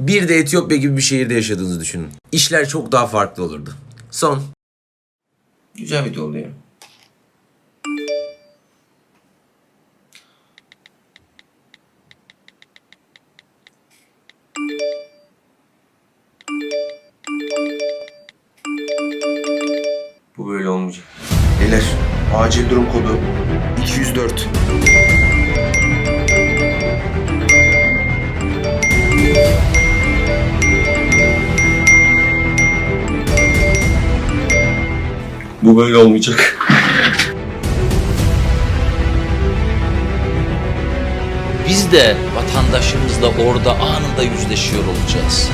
Bir de Etiyopya gibi bir şehirde yaşadığınızı düşünün. İşler çok daha farklı olurdu. Son. Güzel video oldu ya. Bu böyle olmayacak. Beyler acil durum kodu 204. Bu böyle olmayacak. Biz de vatandaşımızla orada anında yüzleşiyor olacağız.